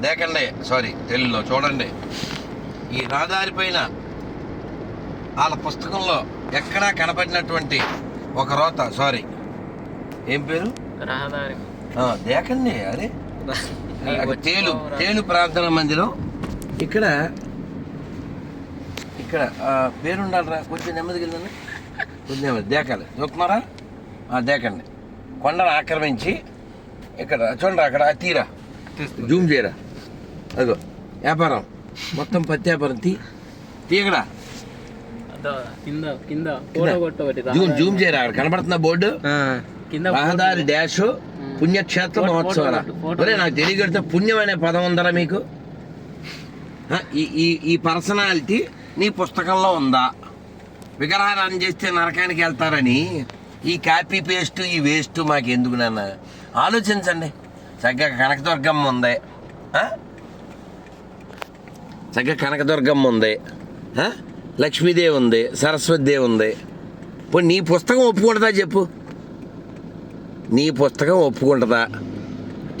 దేకండి sorry తెలుగులో చూడండి. ఈ రహదారి పైన వాళ్ళ పుస్తకంలో ఎక్కడా కనపడినటువంటి ఒక రోత సారీ ఏం పేరు? రహదారి. ఆ, దేకండి అరే. తేలు తేలు ప్రార్థన మందిరం. ఇక్కడ ఇక్కడ ఆ, పేరు ఉండాలిరా కొంచెం నెమ్మదికి వెళ్ళండి. కొంచెం నెమ్మది దేకాలి. చూస్తున్నారా ఆ, దేకండి. కొండను ఆక్రమించి ఇక్కడ చూడండి అక్కడ తీరా. జూమ్ చేయరా? అదిగో వ్యాపారం. మొత్తం పత్తి వ్యాపారం. తీ. తీయకడా అదో కింద కింద ఫోటో కొట్టు ఒకటి జూమ్ జూమ్ చేయరా? అక్కడ కనబడుతున్న బోర్డు? కింద రహదారి డాష్ పుణ్యక్షేత్ర మహోత్సవాల ఒరే నాకు తెలియగడితే పుణ్యం అనే పదం ఉందరా మీకు? ఆ, ఈ ఈ ఈ పర్సనాలిటీ నీ పుస్తకంలో ఉందా? విగ్రహారాన్ని చేస్తే నరకానికి వెళ్తారని ఈ కాపీ పేస్ట్ ఈ వేస్ట్ మాకు ఎందుకు నాన్న? ఆలోచించండి. చక్కగా కనకదుర్గమ్మ ఉంది. చక్కగా కనకదుర్గమ్మ ఉంది. లక్ష్మీదేవి ఉంది. సరస్వతి దేవి ఉంది. ఇప్పుడు నీ పుస్తకం ఒప్పుకుంటుందా చెప్పు? నీ పుస్తకం ఒప్పుకుంటుందా?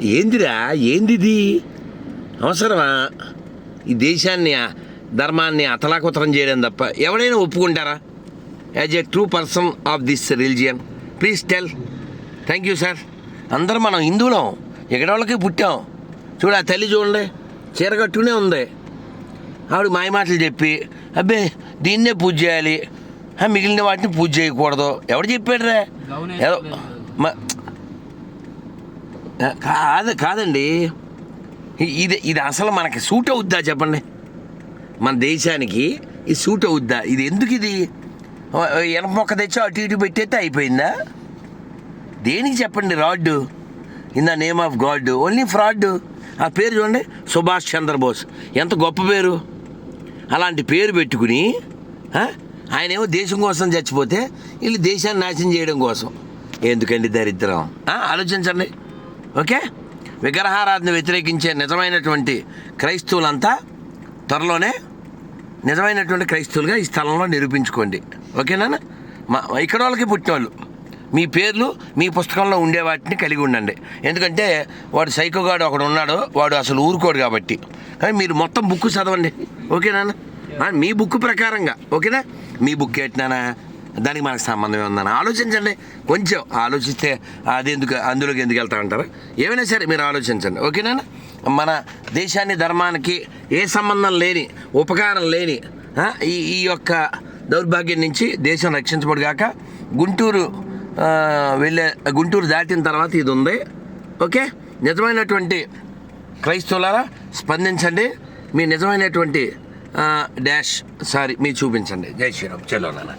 ఏందిరా ఏందిది? అవసరమా? ఈ దేశాన్ని ధర్మాన్ని అతలాకుతరం చేయడం తప్ప ఎవడైనా ఒప్పుకుంటారా? As a true person of this religion. Please tell. Thank you sir. అందరూ మనం హిందువులం. ఎక్కడోళ్ళకి పుట్టాం. చూడ ఆ తల్లి చూడండి చీర కట్టుకునే ఉంది. ఆవిడ మాయమాటలు చెప్పి అబ్బే దీన్నే పూజ చేయాలి. మిగిలిన వాటిని పూజ చేయకూడదు. ఎవడు చెప్పాడురా? ఏదో కాదు కాదండి. ఇది ఇది అసలు మనకి సూట్ అవుద్దా చెప్పండి? మన దేశానికి ఇది సూట్ అవుద్దా? ఇది ఎందుకు ఇది? ఎనప మొక్క తెచ్చి అటు ఇటు పెట్టేస్తే అయిపోయిందా? దేనికి చెప్పండి rod in the name of God only fraud ఆ పేరు చూడండి. సుభాష్ చంద్రబోస్. ఎంత గొప్ప పేరు. అలాంటి పేరు పెట్టుకుని ఆయన ఆయనేమో దేశం కోసం చచ్చిపోతే వీళ్ళు దేశాన్ని నాశనం చేయడం కోసం. ఎందుకండి దరిద్రం? ఆలోచించండి. ఓకే? విగ్రహారాధన వ్యతిరేకించే నిజమైనటువంటి క్రైస్తవులంతా త్వరలోనే నిజమైనటువంటి క్రైస్తవులుగా ఈ స్థలంలో నిరూపించుకోండి. ఓకేనా? మా ఇక్కడ వాళ్ళకి పుట్టిన వాళ్ళు మీ పేర్లు మీ పుస్తకంలో ఉండే వాటిని కలిగి ఉండండి. ఎందుకంటే వాడు సైకోగాడు ఒకడు ఉన్నాడు వాడు అసలు ఊరుకోడు కాబట్టి. కానీ మీరు మొత్తం బుక్ చదవండి. ఓకేనా మీ బుక్ ప్రకారంగా. ఓకేనా? మీ బుక్ ఏంటినానా దానికి మనకు సంబంధం ఉందని ఆలోచించండి. కొంచెం ఆలోచిస్తే అది ఎందుకు అందులోకి ఎందుకు వెళ్తా ఉంటారు? ఏమైనా సరే మీరు ఆలోచించండి. ఓకేనా మన దేశాన్ని ధర్మానికి ఏ సంబంధం లేని ఉపకారం లేని ఈ ఈ యొక్క దౌర్భాగ్యం నుంచి దేశం రక్షించబడుగాక గుంటూరు వెళ్ళే గుంటూరు దాటిన తర్వాత ఇది ఉంది ఓకే? నిజమైనటువంటి క్రైస్తవులారా స్పందించండి. మీ నిజమైనటువంటి డాష్ సారీ మీరు చూపించండి. జై శ్రీరామ్. చలో నాన్న